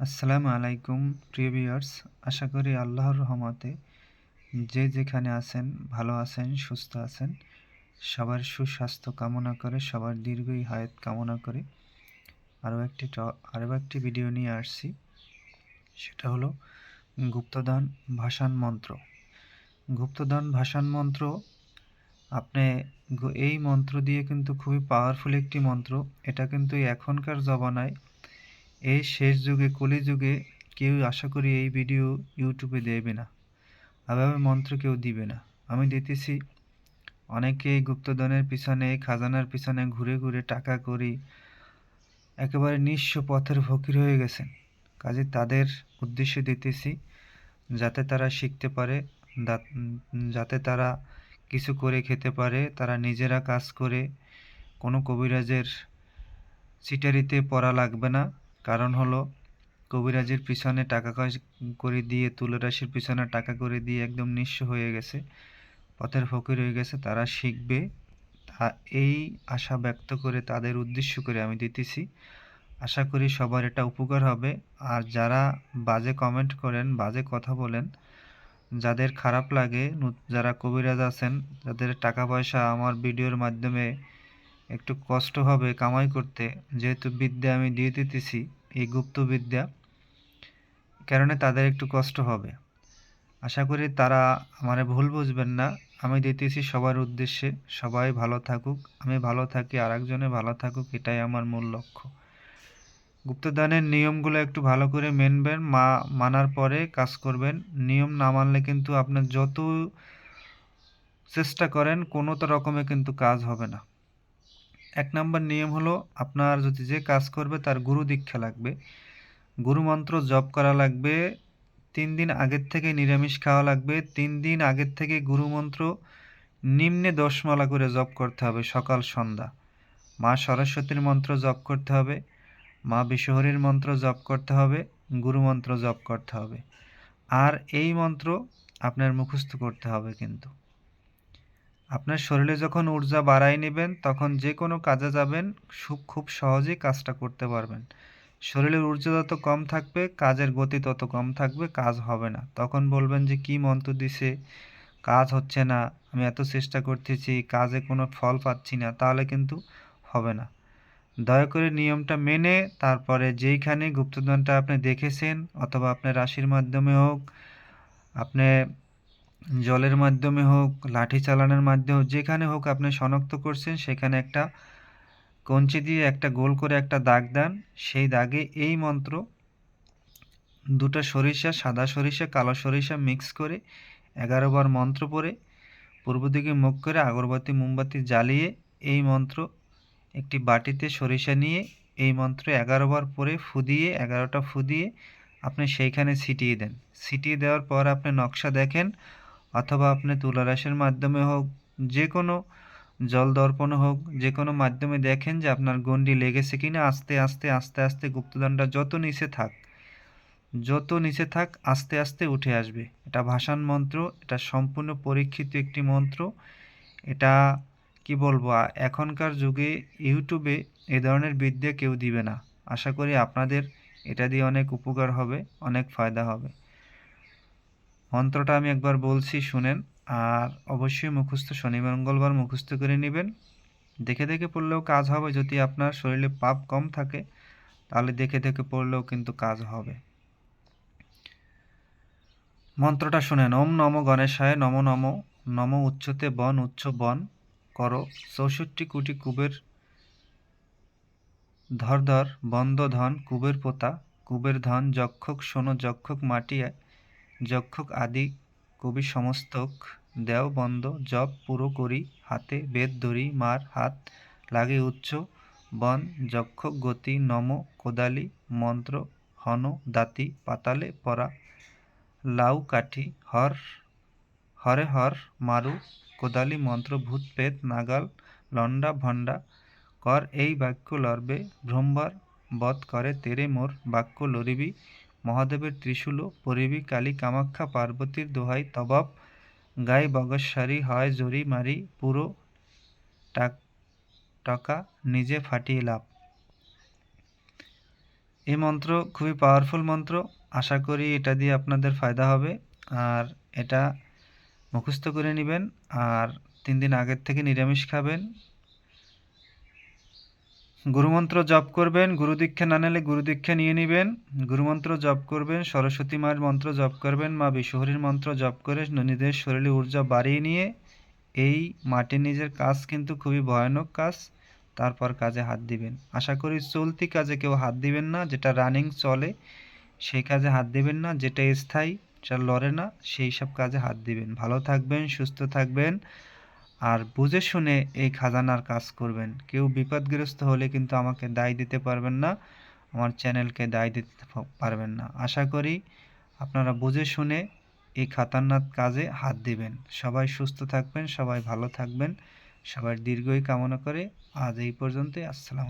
আসসালামু আলাইকুম, প্রিয় ভিউয়ার্স। আশা করি আল্লাহর রহমতে যে যেখানে আছেন, ভালো আছেন, সুস্থ আছেন, সবার সুস্বাস্থ্য কামনা করে, সবার দীর্ঘই হায়াত কামনা করে আরও একটি আরও একটি ভিডিও নিয়ে আসছি। সেটা হলো গুপ্তদান ভাষান মন্ত্র। গুপ্তদান ভাষান মন্ত্র, আপনি এই মন্ত্র দিয়ে কিন্তু খুবই পাওয়ারফুল একটি মন্ত্র। এটা কিন্তু এখনকার জবানায় এই শেষ যুগে কলিযুগে কেউ আশা করি এই ভিডিও ইউটিউবে দেবে না। এভাবে মন্ত্র কেউ দিবে না। আমি দিতেছি। অনেকে গুপ্তধনের পিছনে, খাজানার পিছনে ঘুরে ঘুরে টাকা করি। একেবারে নিঃস্ব পথের ফকির হয়ে গেছেন। কাজে তাদের উদ্দেশ্য দিতেছি যাতে তারা শিখতে পারে যাতে তারা কিছু করে খেতে পারে, তারা নিজেরা কাজ করে। কোনো কবিরাজের চিটারিতে পড়া লাগবে না। কারণ হলো কবিরাজের পিছনে টাকা করে দিয়ে, তুলরাশির পিছনে টাকা করে দিয়ে একদম নিঃস্ব হয়ে গেছে, পথের ফকির হয়ে গেছে, তারা শিখবে। তা এই আশা ব্যক্ত করে তাদের উদ্দেশ্য করে আমি দিতেছি। আশা করি সবার এটা উপকার হবে। আর যারা বাজে কমেন্ট করেন, বাজে কথা বলেন, যাদের খারাপ লাগে যারা কবিরাজ আছেন, যাদের টাকা পয়সা আমার ভিডিওর মাধ্যমে একটু কষ্ট হবে কামাই করতে। যেহেতু বিদ্যা আমি দিয়ে দিতেছি, এই গুপ্ত বিদ্যা, কারণে তাদের একটু কষ্ট হবে। আশা করি তারা মানে ভুল বুঝবেন না। আমি দিতেছি সবার উদ্দেশ্যে, সবাই ভালো থাকুক, আমি ভালো থাকি আর একজনে ভালো থাকুক, এটাই আমার মূল লক্ষ্য। গুপ্তদানের নিয়মগুলো একটু ভালো করে মেনবেন, মা, মানার পরে কাজ করবেন। নিয়ম না মানলে কিন্তু আপনার যত চেষ্টা করেন, কোনো তো রকমে কিন্তু কাজ হবে না। এক নম্বর নিয়ম হলো আপনার যদি যে কাজ করবে তার গুরু দীক্ষা লাগবে। গুরু মন্ত্র জপ করা লাগবে। তিন দিন আগের থেকে নিরামিষ খাওয়া লাগবে। তিন দিন আগের থেকে গুরু মন্ত্র নিম্নে দশমালা করে জপ করতে হবে সকাল, সন্ধ্যা। মা সরস্বতীর মন্ত্র জপ করতে হবে। মা বিশ্বহরীর মন্ত্র জপ করতে হবে। গুরু মন্ত্র জপ করতে হবে। আর এই মন্ত্র আপনার মুখস্থ করতে হবে কিন্তু। আপনার শরীরে যখন ঊর্জা বাড়াই নেবেন, তখন যে কোনো কাজে যাবেন খুব সহজেই কাজটা করতে পারবেন। শরীরের ঊর্জা যত কম থাকবে, কাজের গতি তত কম থাকবে, কাজ হবে না। তখন বলবেন যে, কি মন্ত্র দিছে? কাজ হচ্ছে না, আমি এত চেষ্টা করতেছি, কাজে কোনো ফল পাচ্ছি না। তাহলে কিন্তু হবে না। দয়া করে নিয়মটা মেনে, তারপরে যেইখানে গুপ্তধনটা আপনি দেখেছেন, অথবা আপনার রাশির মাধ্যমে হোক, আপনি জলের মাধ্যমে হোক, লাঠি চালানোর মাধ্যমে হোক, যেখানে হোক আপনি শনাক্ত করছেন, সেখানে একটা কঞ্চি দিয়ে একটা গোল করে একটা দাগ দেন। সেই দাগে এই মন্ত্র, দুটো সরিষা, সাদা সরিষা, কালো সরিষা মিক্স করে এগারো বার মন্ত্র পড়ে, পূর্ব দিকে মুখ করে আগরবাতি, মোমবাতি জ্বালিয়ে এই মন্ত্র, একটি বাটিতে সরিষা নিয়ে এই মন্ত্র এগারো বার পরে ফুদিয়ে, এগারোটা ফুদিয়ে আপনি সেইখানে ছিটিয়ে দেন। ছিটিয়ে দেওয়ার পর আপনি নকশা দেখেন অথবা আপনি তুলারাশের মাধ্যমে হোক যে কোনো জল দর্পণ হোক যে কোনো মাধ্যমে দেখেন যে আপনার গন্ডি লেগেছে কিনা, আস্তে আস্তে আস্তে আস্তে গুপ্তদানটা যত নিচে থাক, যত নিচে থাক, আস্তে আস্তে উঠে আসবে। এটা ভাষান মন্ত্র, এটা সম্পূর্ণ পরীক্ষিত একটি মন্ত্র। এটা, কি বলব, এখনকার যুগে ইউটিউবে এ ধরনের বিদ্যা কেউ দিবে না। আশা করি আপনাদের এটা দিয়ে অনেক উপকার হবে, অনেক ফায়দা হবে। মন্ত্রটা আমি একবার বলছি, শুনেন। আর অবশ্যই মুখস্থ শনি মঙ্গলবার মুখস্থ করে নেবেন। দেখে দেখে পড়লেও কাজ হবে। যদি আপনার শরীরে পাপ কম থাকে, তাহলে দেখে দেখে পড়লেও কিন্তু কাজ হবে। মন্ত্রটা শুনেন, ওম নম গণেশায় নম নম নম উচ্চতে বন উচ্চ বন, করো চৌষট্টি কোটি কুবের ধর ধর বন্ধ ধন, কুবের পোতা, কুবের ধন যক্ষক শোনো যক্ষক মাটি যক্ষক আদি কবি সমস্তক দেও বন্ধ, জপ পুরো করি, হাতে বেদ ধরি, মার হাত লাগে উচ্চ, বন, যক্ষক গতি, নম, কোদালি, মন্ত্র, হন, দাতি, পাতালে পরা, লাউ কাঠি, হর, হরে হর, মারু, কোদালি, মন্ত্র, ভূত পেত নাগাল লন্ডা ভণ্ডা, কর, এই বাক্য লড়বে ভ্রম্বার বধ করে তেরে মোর বাক্য লড়িবি মহাদেবের ত্রিশূল, পরিবি, কালী, কামাখ্যা, পার্বতীর দোহাই, তবাব, গাই বগস্বারী হয়, জরি, মারি, পুরো টাকা নিজে ফাটিয়ে লাভ। এই মন্ত্র খুবই পাওয়ারফুল মন্ত্র। আশা করি এটা দিয়ে আপনাদের ফায়দা হবে। আর এটা মুখস্থ করে নেবেন। আর তিন দিন আগের থেকে নিরামিষ খাবেন। গুরুমন্ত্র জপ করবেন, গুরু দীক্ষা না নিলে গুরু দীক্ষা নিয়ে নেবেন। গুরুমন্ত্র জপ করবেন, সরস্বতী মায়ের মন্ত্র জপ করবেন, মা বিশ্বহরীর মন্ত্র জপ করে নিজেদের শরীরে ঊর্জা বাড়িয়ে নিয়ে এই মাটির নিজের কাজ কিন্তু খুবই ভয়ানক কাজ, তারপর কাজে হাত দিবেন। আশা করি চলতি কাজে কেউ হাত দিবেন না, যেটা রানিং চলে সেই কাজে হাত দিবেন না, যেটা স্থায়ী যা লড়ে না, সেই সব কাজে হাত দিবেন। ভালো থাকবেন, সুস্থ থাকবেন। আর বুঝে শুনে এই খাজানার কাজ করবেন। কেউ বিপদগ্রস্ত হলে কিন্তু আমাকে দায় দিতে পারবেন না, আমার চ্যানেলকে দায় দিতে পারবেন না। আশা করি আপনারা বুঝে শুনে এই খাতারনাথ কাজে হাত দিবেন। সবাই সুস্থ থাকবেন, সবাই ভালো থাকবেন, সবার দীর্ঘই কামনা করে আজ এই পর্যন্তই। আসসালাম